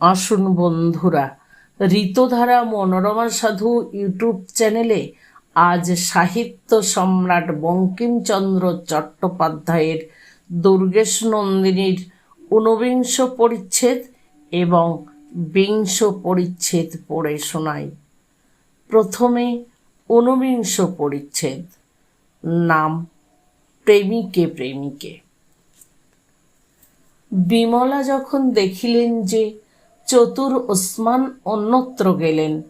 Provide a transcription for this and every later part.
আসুন বন্ধুরা, ঋতধারা মনোরমা সাধু ইউটিউব চ্যানেলে আজ সাহিত্য সম্রাট বঙ্কিমচন্দ্র চট্টোপাধ্যায়ের দুর্গেশ নন্দিনীর ঊনবিংশ পরিচ্ছেদ এবং বিংশ পরিচ্ছেদ পড়ে শোনাই। প্রথমে ঊনবিংশ পরিচ্ছেদ, নাম প্রেমিকে প্রেমিকে। বিমলা যখন দেখিলেন যে চতুর ওসমান অন্যত্র গেলেন।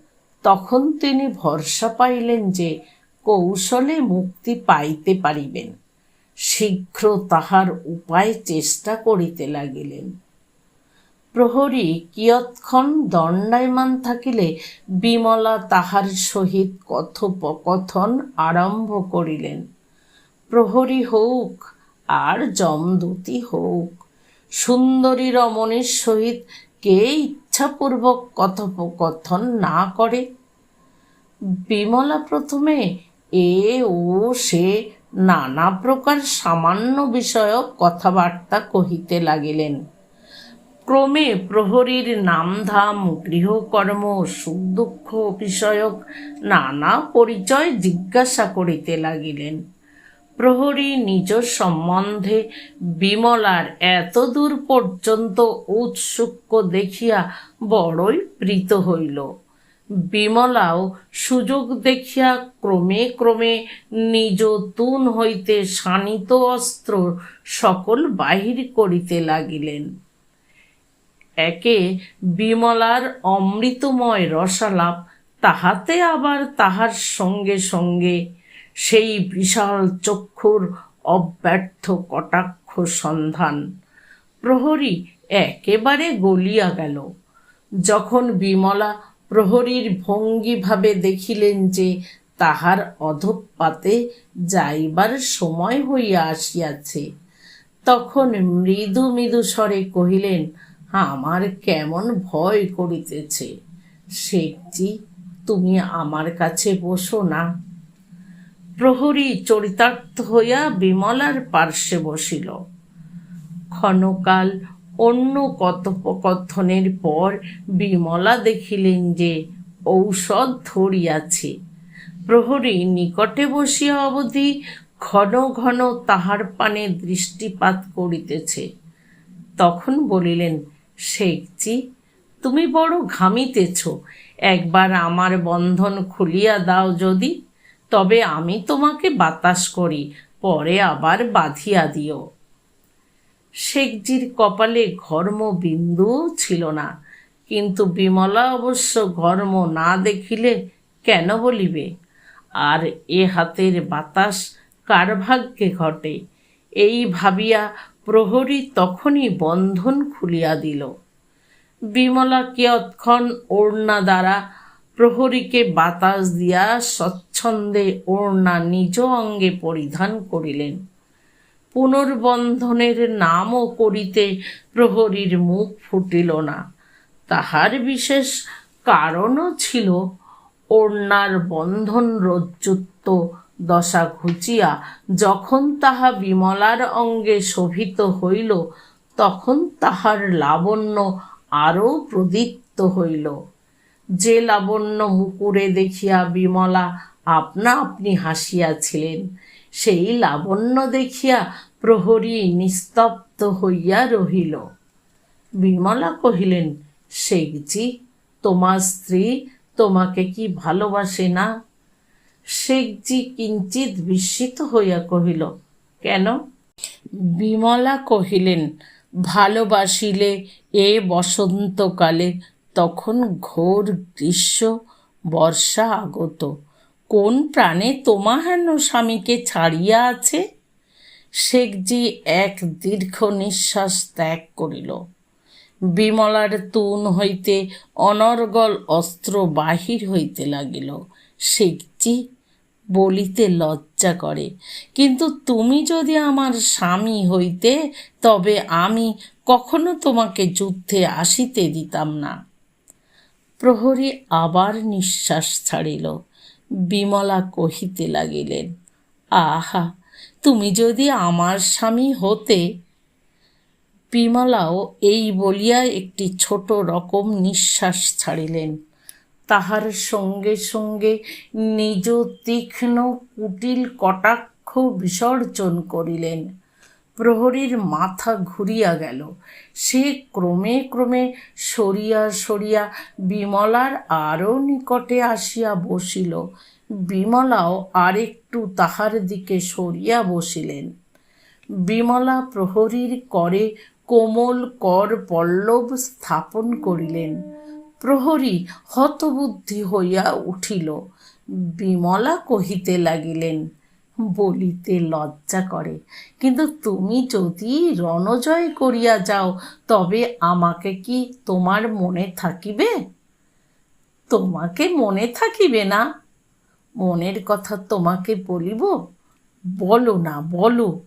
তখন তিনি ভরসা পাইলেন যে কৌশলে মুক্তি পাইতে পারিবেন। শীঘ্র তাহার উপায় চেষ্টা করিতে লাগিলেন। প্রহরী কিয়ৎক্ষণ দণ্ডায়মান থাকিলে বিমলা তাহার সহিত কথোপকথন আরম্ভ করিলেন। প্রহরী হউক আর যমদূতী হউক সুন্দরী রমণীর সহিত কে ইচ্ছাপূর্বক কথোপকথন না করে। বিমলা প্রথমে এ, ও, সে নানা প্রকার সামান্য বিষয়ক কথাবার্তা কহিতে লাগিলেন। ক্রমে প্রহরীর নামধাম, গৃহকর্ম সুখ দুঃখ বিষয়ক নানা পরিচয় জিজ্ঞাসা করিতে লাগিলেন। প্রহরী নিজ সম্বন্ধে বিমলার এত দূর পর্যন্ত ঔৎসুক্য দেখিয়া বড়ই প্রীত হইল। বিমলাও সুযোগ দেখিয়া ক্রমে ক্রমে নিজ তুন হইতে শানিত অস্ত্র সকল বাহির করিতে লাগিলেন। একে বিমলার অমৃতময় রসালাপ তাহাতে আবার তাহার সঙ্গে সঙ্গে সেই বিশাল চক্ষুর অব্যর্থ কটাক্ষ সন্ধান। প্রহরী একেবারে গলিয়া গেল। যখন বিমলা প্রহরীর ভঙ্গিভাবে দেখিলেন যে তাহার অধপাতে যাইবার সময় হইয়া আসিয়াছে, তখন মৃদু মৃদু স্বরে কহিলেন, আমার কেমন ভয় করিতেছে, শেখজি, তুমি আমার কাছে বসো না। প্রহরী চরিতার্থ হইয়া বিমলার পার্শ্বে বসিল। ক্ষণকাল অন্য কথোপকথনের পর বিমলা দেখিলেন যে ঔষধ ধরিয়াছে। প্রহরী নিকটে বসিয়া অবধি ঘন ঘন তাহার পানে দৃষ্টিপাত করিতেছে। তখন বলিলেন শেখজি তুমি বড় ঘামিতেছ। একবার আমার বন্ধন খুলিয়া দাও যদি। তবে আমি তোমাকে বাতাস করি, পরে আবার বাঁধিয়া দিও। শেখজির কপালে ঘর্ম বিন্দুও ছিল না, কিন্তু বিমলা অবশ্য ঘর্ম না দেখিলে কেন বলিবে? আর এ হাতের বাতাস কার ভাগ্যে ঘটে? এই ভাবিয়া প্রহরী তখনই বন্ধন খুলিয়া দিল। বিমলা কিয়ৎক্ষণ ওড়না দ্বারা প্রহরীকে বাতাস দিয়া স্বচ্ছন্দে ওড়না নিজ অঙ্গে পরিধান করিলেন। পুনর্বন্ধনের নামও করিতে প্রহরীর মুখ ফুটিল না। তাহার বিশেষ কারণও ছিল ওড়নার বন্ধন রজ্জুত্ব দশা ঘুচিয়া, যখন তাহা বিমলার অঙ্গে শোভিত হইল, তখন তাহার লাবণ্য আরও প্রদীপ্ত হইল। যে লাবণ্য মুকুরে দেখিয়া বিমলা আপনা আপনি হাসিয়াছিলেন, সেই লাবণ্য দেখিয়া প্রহরী নিস্তব্ধ হইয়া রহিল। বিমলা কহিলেন শেখজি তোমার স্ত্রী তোমাকে কি ভালোবাসে না? শেখজি কিঞ্চিত বিস্মিত হইয়া কহিল, কেন? বিমলা কহিলেন, ভালোবাসিলে এ বসন্তকালে তখন ঘোর গ্রীষ্ম, বর্ষা আগত। কোন প্রাণে তোমা হেন স্বামীকে ছাড়িয়া আছে? শেখজি এক দীর্ঘ নিঃশ্বাস ত্যাগ করিল। বিমলার তুন হইতে অনর্গল অস্ত্র বাহির হইতে লাগিল। শেখজি বলিতে লজ্জা করে, কিন্তু তুমি যদি আমার স্বামী হইতে, তবে আমি কখনো তোমাকে যুদ্ধে আসিতে দিতাম না। প্রহরী আবার নিঃশ্বাস ছাড়িল। বিমলা কহিতে লাগিলেন, আহা, তুমি যদি আমার স্বামী হতে? বিমলাও এই বলিয়া একটি ছোট রকম নিঃশ্বাস ছাড়িলেন। তাহার সঙ্গে সঙ্গে নিজ তীক্ষ্ণ কুটিল কটাক্ষ বিসর্জন করিলেন। প্রহরীর মাথা ঘুরিয়া গেল। সে ক্রমে ক্রমে সরিয়া সরিয়া বিমলার আরও নিকটে আসিয়া বসিল। বিমলাও আরেকটু তাহার দিকে সরিয়া বসিলেন। বিমলা প্রহরীর করে কোমল কর পল্লব স্থাপন করিলেন। প্রহরী হতবুদ্ধি হইয়া উঠিল। বিমলা কহিতে লাগিলেন বলিতে লজ্জা করে। কিন্তু তুমি যদি রণজয় করিয়া যাও, তবে আমাকে কি তোমার মনে থাকিবে? তোমাকে মনে থাকিবে না? মনের কথা তোমাকে বলিব? বলো না বলো।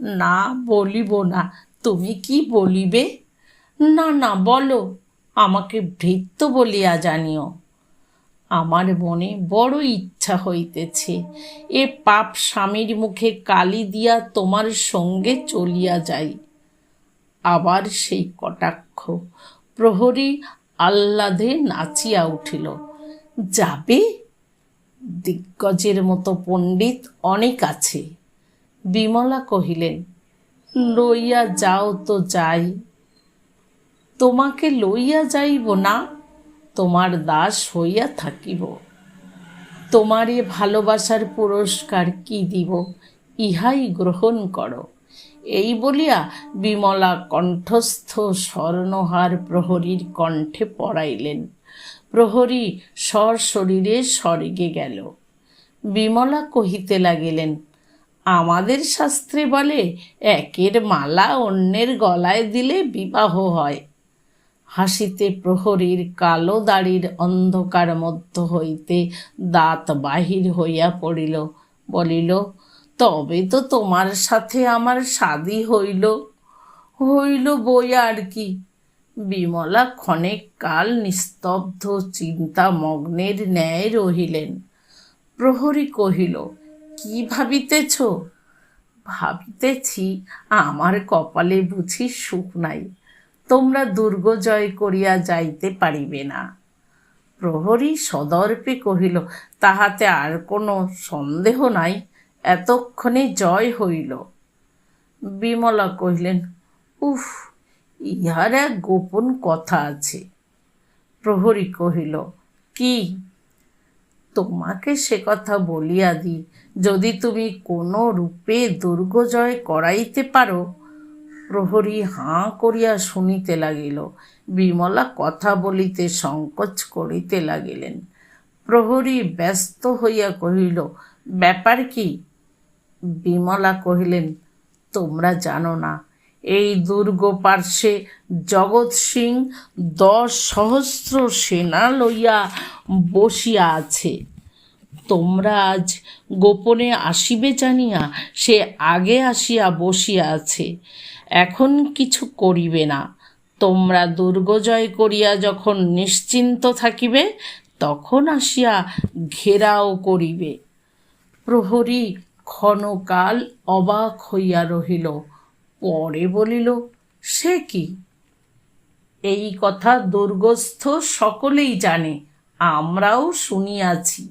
না, বলিব না। তুমি কি বলিবে? না না, বলো। আমাকে ভৃত্য বলিয়া জানিও। আমার মনে বড় ইচ্ছা হইতেছে। এ পাপ স্বামীর মুখে কালি দিয়া তোমার সঙ্গে চলিয়া যাই। আবার সেই কটাক্ষ প্রহরী আহ্লাদে নাচিয়া উঠিল। যাবে? দিগ্গজের মতো পণ্ডিত অনেক আছে। বিমলা কহিলেন, লইয়া যাও তো যাই। তোমাকে লইয়া যাইব না? তোমার দাস হইয়া থাকিব। তোমার এ ভালোবাসার পুরস্কার কি দিব, ইহাই গ্রহণ করো। এই বলিয়া বিমলা কণ্ঠস্থ স্বর্ণহার প্রহরীর কণ্ঠে পড়াইলেন। প্রহরী সশরীরে স্বর্গে গেল। বিমলা কহিতে লাগিলেন, আমাদের শাস্ত্রে বলে একের মালা অন্যের গলায় দিলে বিবাহ হয়। হাসিতে প্রহরীর কালো দাড়ির অন্ধকার মধ্য হইতে দাঁত বাহির হইয়া পড়িল। বলিল, তবে তো তোমার সাথে আমার শাদি হইল। হইল বই আর কি বিমলা ক্ষণেক কাল নিস্তব্ধ চিন্তা মগ্নের ন্যায় রহিলেন। প্রহরী কহিল, কি ভাবিতেছ? ভাবিতেছি আমার কপালে বুঝি সুখ নাই। তোমরা দুর্গ জয় করিয়া যাইতে পারিবে না। প্রহরী সদর্পে কহিল, তাহাতে আর কোনো সন্দেহ নাই, এতক্ষণে জয় হইল। বিমলা কহিলেন, উফ, ইহার এক গোপন কথা আছে। প্রহরী কহিল, কি? তোমাকে সে কথা বলিয়া দি যদি তুমি কোনো রূপে দুর্গ জয় করাইতে পারো প্রহরী হাঁ করিয়া শুনিতে লাগিল, বিমলা কথা বলিতে সংকোচ করিতে লাগিলেন। প্রহরী ব্যস্ত হইয়া কহিল, ব্যাপার কি? বিমলা কহিলেন, তোমরা জানো না, এই দুর্গ পার্শ্বে জগৎ সিং দশ সহস্র সেনা লইয়া বসিয়া আছে। তোমরা আজ গোপনে আসিবে জানিয়া সে আগে আসিয়া বসিয়া আছে। এখন কিছু করিবে না। তোমরা দুর্গজয় করিয়া যখন নিশ্চিন্ত থাকিবে, তখন আসিয়া ঘেরাও করিবে। প্রহরী ক্ষণকাল অবাক হইয়া রহিল। পরে বলিল, সে কি? এই কথা দুর্গস্থ সকলেই জানে। আমরাও শুনিয়াছি।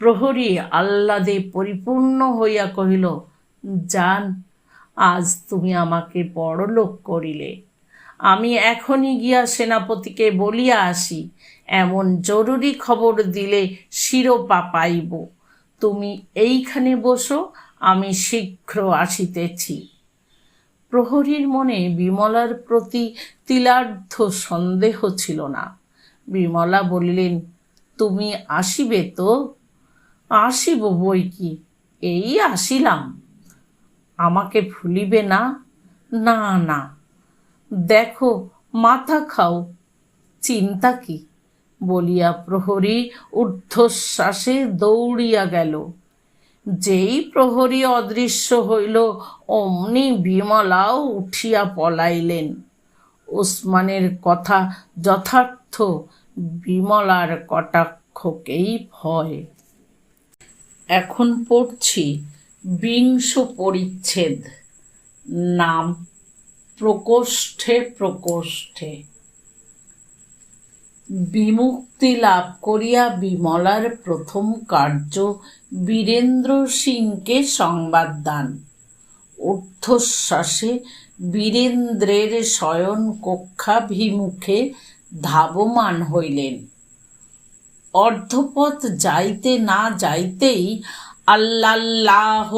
প্রহরী আহ্লাদে পরিপূর্ণ হইয়া কহিল যান আজ তুমি আমাকে বড়লোক করিলে। আমি এখনই গিয়া সেনাপতিকে বলিয়া আসি, এমন জরুরি খবর দিলে শিরোপা পাইব। তুমি এইখানে বসো, আমি শীঘ্র আসিতেছি প্রহরীর মনে বিমলার প্রতি তিলার্ধ সন্দেহ ছিল না। বিমলা বলিলেন, তুমি আসিবে তো? আসিব বই কি? এই আসিলাম। আমাকে ভুলিবে না? না না। দেখো, মাথা খাও। চিন্তা কি? বলিয়া প্রহরী ঊর্ধ্বশ্বাসে দৌড়িয়া গেল। যেই প্রহরী অদৃশ্য হইল, অমনি বিমলাও উঠিয়া পলাইলেন। ওসমানের কথা যথার্থ, বিমলার কটাক্ষকেই ভয়। এখন পড়ছি বিংশ পরিচ্ছেদ। নাম প্রকোষ্ঠে প্রকোষ্ঠে। বিমুক্তি লাভ করিয়া বিমলার প্রথম কার্য বীরেন্দ্র সিংকে সংবাদ দান। ঊর্ধ্বশ্বাসে বীরেন্দ্রের শয়ন কক্ষাভিমুখে ধাবমান হইলেন। অর্ধপথ যাইতে না যাইতেই আল্লাহ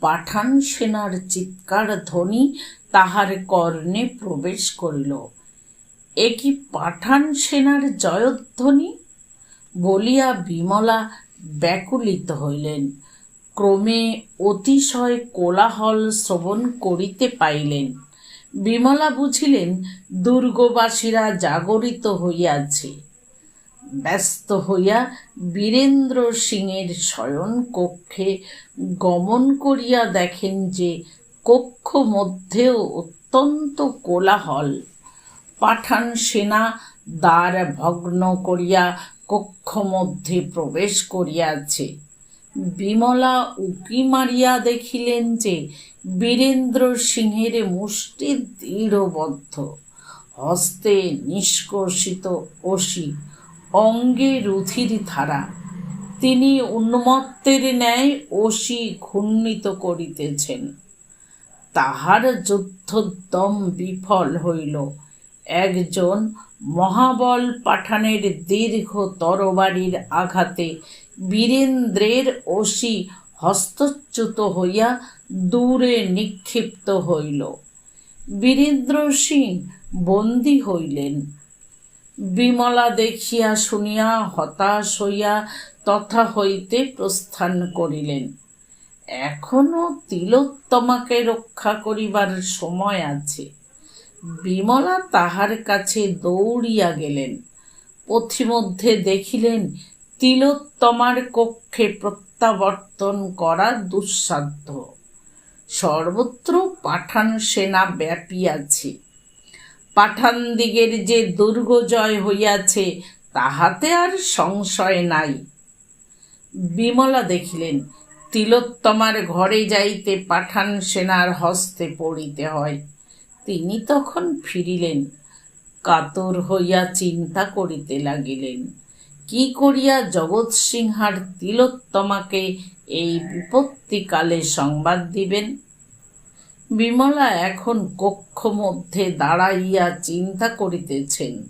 পাঠান সেনার চিৎকার ধ্বনি তাহার কর্ণে প্রবেশ করিল। এ কি পাঠান সেনার জয়ধ্বনি? বলিয়া বিমলা ব্যাকুলিত হইলেন। ক্রমে অতিশয় কোলাহল শ্রবণ করিতে পাইলেন। বিমলা বুঝিলেন, দুর্গবাসীরা জাগরিত হইয়াছে। ব্যস্ত হইয়া বীরেন্দ্র সিংয়ের শয়ন কক্ষে গমন করিয়া দেখেন যে কক্ষ মধ্যেও অত্যন্ত কোলাহল। পাঠান সেনা দ্বার ভগ্ন করিয়া কক্ষ মধ্যে প্রবেশ করিয়াছে। বিমলা উকি মারিয়া দেখিলেন যে বীরেন্দ্র সিংহের মুষ্টি দৃঢ়বদ্ধ, হস্তে নিষ্কর্ষিত অসি অঙ্গে রুধির ধারা। তিনি উন্মত্তের ন্যায় অসি ঘূর্ণিত করিতেছেন। তাহার যুদ্ধোদ্যম বিফল হইল। একজন মহাবল পাঠানের দীর্ঘ তরবারির আঘাতে বীরেন্দ্রের অসি হস্তচ্যুত হইয়া দূরে নিক্ষিপ্ত হইল। বীরেন্দ্র সিং বন্দী হইলেন। বিমলা দেখিয়া শুনিয়া, হতাশ হইয়া তথা হইতে প্রস্থান করিলেন। এখনও তিলোত্তমাকে রক্ষা করিবার সময় আছে। বিমলা তাহার কাছে দৌড়িয়া গেলেন। পথিমধ্যে দেখিলেন, তিলোত্তমার কক্ষে প্রত্যাবর্তন করা দুঃসাধ্য। সর্বত্র পাঠান সেনা ব্যাপিয়াছে পাঠানদিগের যে দুর্গ জয় হইয়াছে, তাহাতে আর সংশয় নাই। বিমলা দেখিলেন, তিলোত্তমার ঘরে যাইতে পাঠান সেনার হস্তে পড়িতে হয়। তিনি তখন ফিরিলেন, কাতর হইয়া চিন্তা করিতে লাগিলেন, কি করিয়া জগৎ সিংহার তিলোত্তমাকে এই বিপত্তিকালে সংবাদ দিবেন? বিমলা এখন কক্ষ মধ্যে দাঁড়াইয়া চিন্তা করিতেছেন।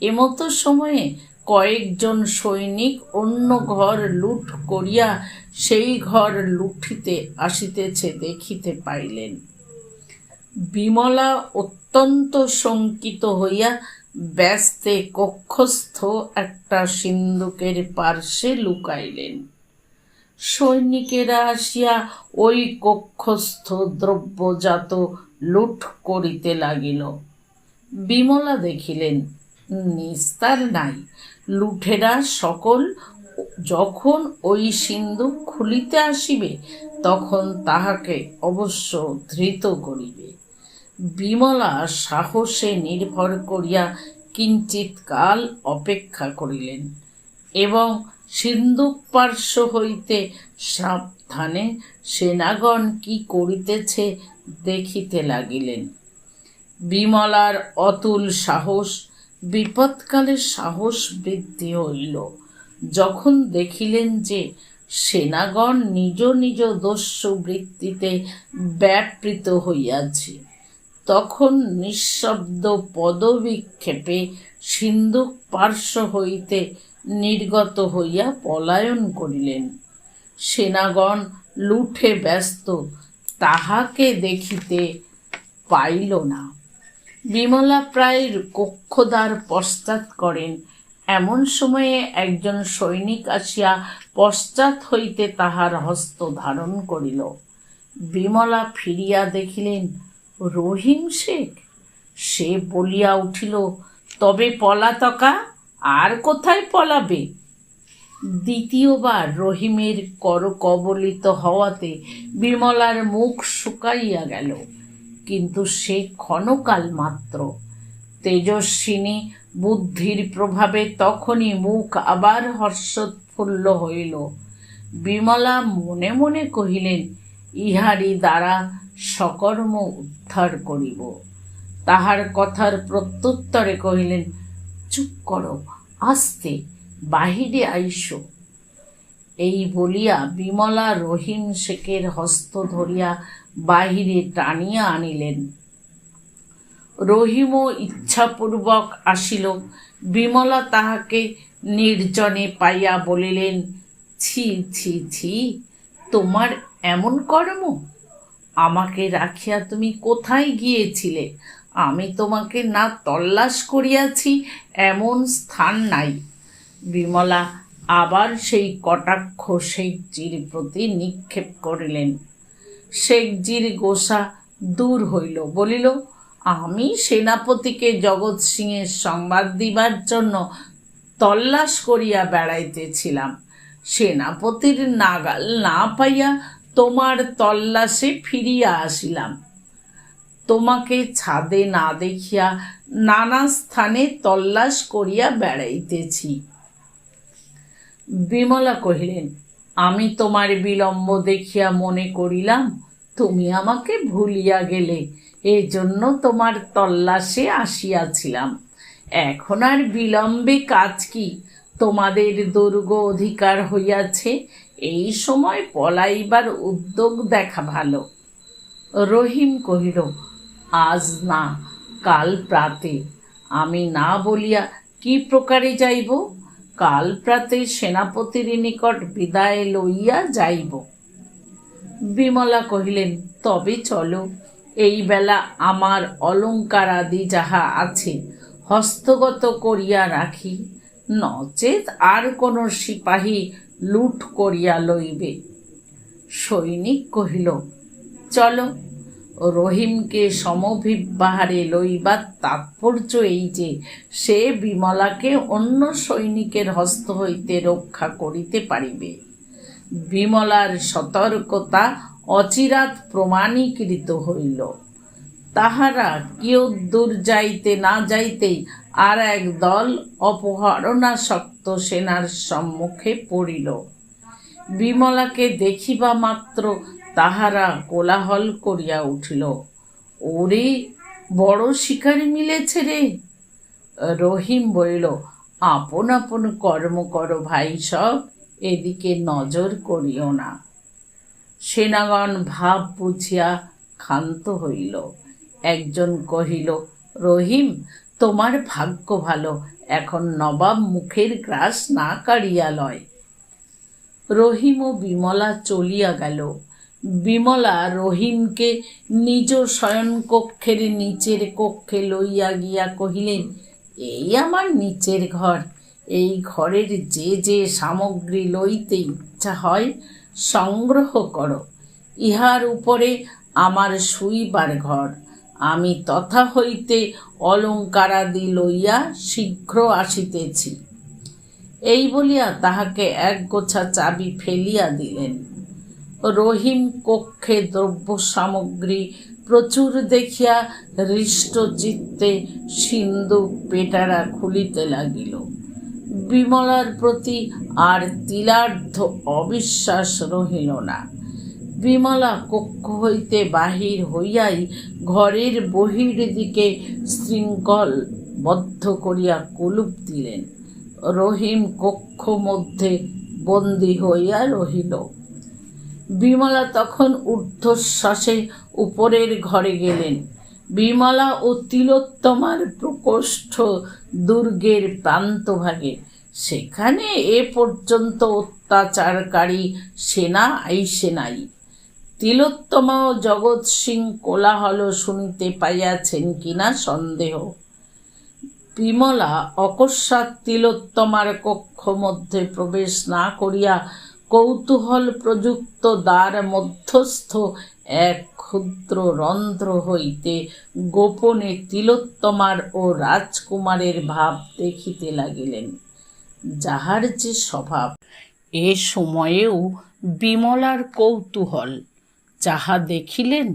এমতো সময়ে কয়েকজন সৈনিক অন্য ঘর লুট করিয়া সেই ঘর লুঠিতে আসিতেছে দেখিতে পাইলেন। বিমলা অত্যন্ত শঙ্কিত হইয়া ব্যস্তে কক্ষস্থ একটা সিন্ধুকের পার্শ্বে লুকাইলেন। সৈনিকেরা আসিয়া ওই কক্ষস্থ দ্রব্যজাত লুট করিতে লাগিল। বিমলা দেখিলেন, নিস্তার নাই। লুঠেরা সকল যখন ওই সিন্ধুক খুলিতে আসিবে, তখন তাহাকে অবশ্য ধৃত করিবে। বিমলা সাহসে নির্ভর করিয়া কিঞ্চিৎ কাল অপেক্ষা করিলেন এবং সিন্ধুক পার্শ্ব হইতে সাবধানে সেনাগণ কি করিতেছে দেখিতে লাগিলেন। বিমলার অতুল সাহস, বিপদকালে সাহস বৃদ্ধি হইল। যখন দেখিলেন যে সেনাগণ নিজ নিজ দস্যু বৃত্তিতে ব্যাপৃত হইয়াছে, তখন নিঃশব্দ পদবিক্ষেপে সিন্ধুক পার্শ্ব হইতে নির্গত হইয়া পলায়ন করিলেন। সেনাগণ লুঠে ব্যস্ত, তাহাকে দেখিতে পাইল না। বিমলা প্রায় কক্ষদ্বার পশ্চাৎ করেন। এমন সময়ে একজন সৈনিক আসিয়া পশ্চাৎ হইতে তাহার হস্ত ধারণ করিল। বিমলা ফিরিয়া দেখিলেন, রহিম শেখ? সে বলিয়া উঠিল, তবে পলাতকা আর কোথায় পলাবে? দ্বিতীয়বার রহিমের কর কবলিত হওয়াতে বিমলার মুখ শুকাইয়া গেল। কিন্তু সে ক্ষণকাল মাত্র। তেজস্বিনী বুদ্ধির প্রভাবে তখনই মুখ আবার হর্ষোৎফুল্ল হইল। বিমলা মনে মনে কহিলেন ইহারি দ্বারা সকর্ম উদ্ধার করিব। তাহার কথার প্রত্যুত্তরে কহিলেন চুপ করো, আস্তে, বাহিরে আইসো। এই বলিয়া বিমলা রহিম শেখের হস্ত ধরিয়া বাহিরে টানিয়া আনিলেন। রহিমও ইচ্ছাপূর্বক আসিল। বিমলা তাহাকে নির্জনে পাইয়া বলিলেন, ছি ছি ছি, তোমার এমন কর্ম? আমাকে রাখিয়া তুমি কোথায় গিয়েছিলে? আমি তোমাকে না তল্লাশ করিয়াছি, এমন স্থান নাই। বিমলা আবার সেই কটাক্ষ শেখজির প্রতি নিক্ষেপ করিলেন। শেখজির গোসা দূর হইল, বলিল, আমি সেনাপতিকে জগৎ সিংয়ের সংবাদ দিবার জন্য তল্লাশ করিয়া বেড়াইতেছিলাম। সেনাপতির নাগাল না পাইয়া তোমার তল্লাশে ফিরিয়া আসিলাম। তোমাকে ছাদে না দেখিয়া নানা স্থানে তল্লাশ করিয়া বেড়াইতেছি। বিমলা কহিলেন, আমি তোমার বিলম্ব দেখিয়া মনে করিলাম, তুমি আমাকে ভুলিয়া গেলে, এজন্য তোমার তল্লাশে আসিয়াছিলাম। এখন আর বিলম্বে কাজ কি? তোমাদের দুর্গ অধিকার হইয়াছে, এই সময় পলাইবার উদ্যোগ দেখা ভালো। রহিম কহিল আজ না, কাল প্রাতে। আমি না বলিয়া কি প্রকারে যাইব? কাল প্রাতে সেনাপতির নিকট বিদায় লইয়া যাইব। বিমলা কহিলেন, তবে চলো, এই বেলা আমার অলঙ্কারাদি যাহা আছে, হস্তগত করিয়া রাখি। নচেত আর কোনো সিপাহী লুট করিয়া লইবে। সৈনিক কহিল, চলো রহিমকে সমভিব্যাহারে লইবার তাৎপর্য এই যে, সে বিমলাকে অন্য সৈনিকের হস্ত হইতে রক্ষা করিতে পারিবে। বিমলার সতর্কতা অচিরাত প্রমাণীকৃত হইল। তাহারা কেউ দূর যাইতে না যাইতেই আর এক দল অপহরণাসক্ত সেনার সম্মুখে পড়িল। বিমলাকে দেখিবা মাত্র তাহারা কোলাহল করিয়া উঠিল। ওরে, বড় শিকারি মিলেছে রে! রহিম বলিল, আপন আপন কর্ম করো ভাই সব, এদিকে নজর করিও না। সেনাগণ ভাব বুঝিয়া ক্ষান্ত হইল। একজন কহিল, রহিম, তোমার ভাগ্য ভালো, এখন নবাব মুখের গ্রাস না কাড়িয়া লয়। রহিম ও বিমলা চলিয়া গেল। বিমলা রহিমকে নিজ শয়নকক্ষের নিচের কক্ষে লইয়া গিয়া কহিলেন, এই আমার নিচের ঘর। এই ঘরের যে যে সামগ্রী লইতে ইচ্ছা হয় সংগ্রহ করো। ইহার উপরে আমার শুইবার ঘর। আমি তথা হইতে অলঙ্কারাদি লইয়া শীঘ্র আসিতেছি। এই বলিয়া তাহাকে এক গোছা চাবি ফেলিয়া দিলেন। রহিম কক্ষে দ্রব্য সামগ্রী প্রচুর দেখিয়া হৃষ্ট চিত্তে সিন্ধু পেটারা খুলিতে লাগিল। বিমলার প্রতি আর তিলার্ধ অবিশ্বাস রহিল না। বিমলা কক্ষ হইতে বাহির হইয়াই ঘরের বহির দিকে শৃঙ্খল বদ্ধ করিয়া কুলুপ দিলেন। রহিম কক্ষ মধ্যে বন্দী হইয়া রহিল। বিমলা তখন ঊর্ধ্বশ্বাসে উপরের ঘরে গেলেন। বিমলা ও তিলোত্তমার প্রকোষ্ঠ দুর্গের প্রান্তভাগে। সেখানে এ পর্যন্ত অত্যাচারকারী সেনা আইসে নাই। তিলোত্তমা ও জগৎ সিং কোলাহল শুনিতে পাইয়াছেন কিনা সন্দেহ। বিমলা অকস্মাৎ তিলোত্তমার কক্ষ মধ্যে প্রবেশ না করিয়া কৌতূহল প্রযুক্ত দ্বার মধ্যস্থ এক ক্ষুদ্র রন্ধ্র হইতে গোপনে তিলোত্তমার ও রাজকুমারের ভাব দেখিতে লাগিলেন, যাহার যে স্বভাব। এ সময়েও বিমলার কৌতূহল, যাহা দেখিলেন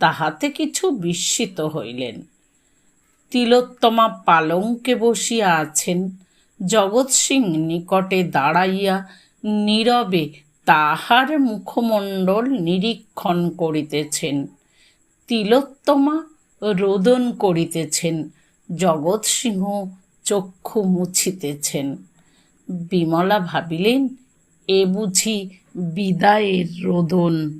তাহাতে কিছু বিস্মিত হইলেন। তিলোত্তমা পালঙ্কে বসিয়া আছেন, জগৎ সিং নিকটে দাঁড়াইয়া নীরবে তাহার মুখমণ্ডল নিরীক্ষণ করিতেছেন। তিলোত্তমা রোদন করিতেছেন জগৎ সিংহ চক্ষু মুছিতেছেন। বিমলা ভাবিলেন, এ বুঝি বিদায়ের রোদন।